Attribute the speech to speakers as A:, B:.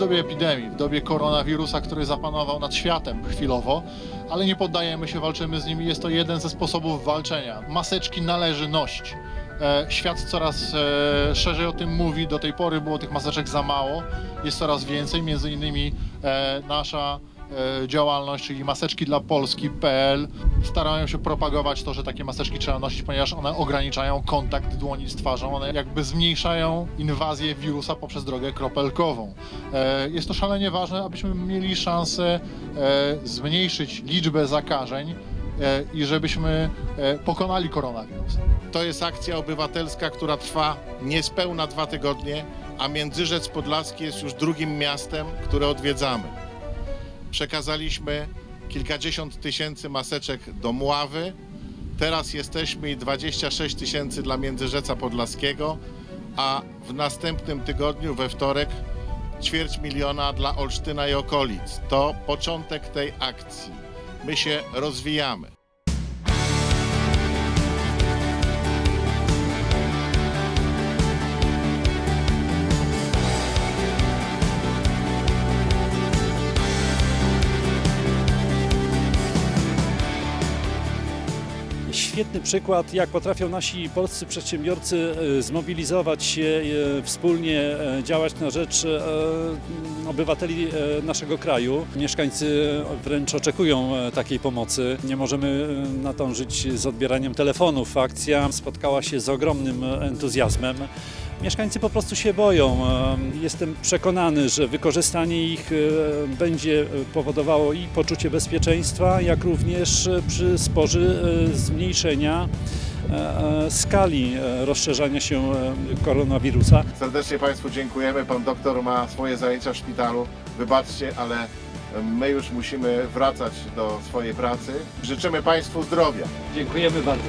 A: dobie epidemii, w dobie koronawirusa, który zapanował nad światem chwilowo, ale nie poddajemy się, walczymy z nim i jest to jeden ze sposobów walczenia. Maseczki należy nosić. E, Świat coraz e, szerzej o tym mówi, do tej pory było tych maseczek za mało, jest coraz więcej, między innymi e, nasza działalność, czyli maseczki dla Polski.pl starają się propagować to, że takie maseczki trzeba nosić, ponieważ one ograniczają kontakt dłoni z twarzą, one jakby zmniejszają inwazję wirusa poprzez drogę kropelkową. E, Jest to szalenie ważne, abyśmy mieli szansę e, zmniejszyć liczbę zakażeń e, i żebyśmy e, pokonali koronawirusa.
B: To jest akcja obywatelska, która trwa niespełna dwa tygodnie, a Międzyrzec Podlaski jest już drugim miastem, które odwiedzamy. Przekazaliśmy kilkadziesiąt tysięcy maseczek do Mławy. Teraz jesteśmy i 26 tysięcy dla Międzyrzeca Podlaskiego, a w następnym tygodniu, we wtorek, ćwierć miliona dla Olsztyna i okolic. To początek tej akcji. My się rozwijamy.
C: Świetny przykład, jak potrafią nasi polscy przedsiębiorcy e, zmobilizować się, e, wspólnie e, działać na rzecz obywateli naszego kraju. Mieszkańcy wręcz oczekują takiej pomocy. Nie możemy nadążyć z odbieraniem telefonów. Akcja spotkała się z ogromnym entuzjazmem. Mieszkańcy po prostu się boją. E, Jestem przekonany, że wykorzystanie ich e, będzie powodowało i poczucie bezpieczeństwa, jak również e, przysporzy e, zmniejszenia e, e, skali e, rozszerzania się e, koronawirusa.
B: Serdecznie Państwu dziękujemy. Pan doktor ma swoje zajęcia w szpitalu. Wybaczcie, ale my już musimy wracać do swojej pracy. Życzymy Państwu zdrowia.
C: Dziękujemy bardzo.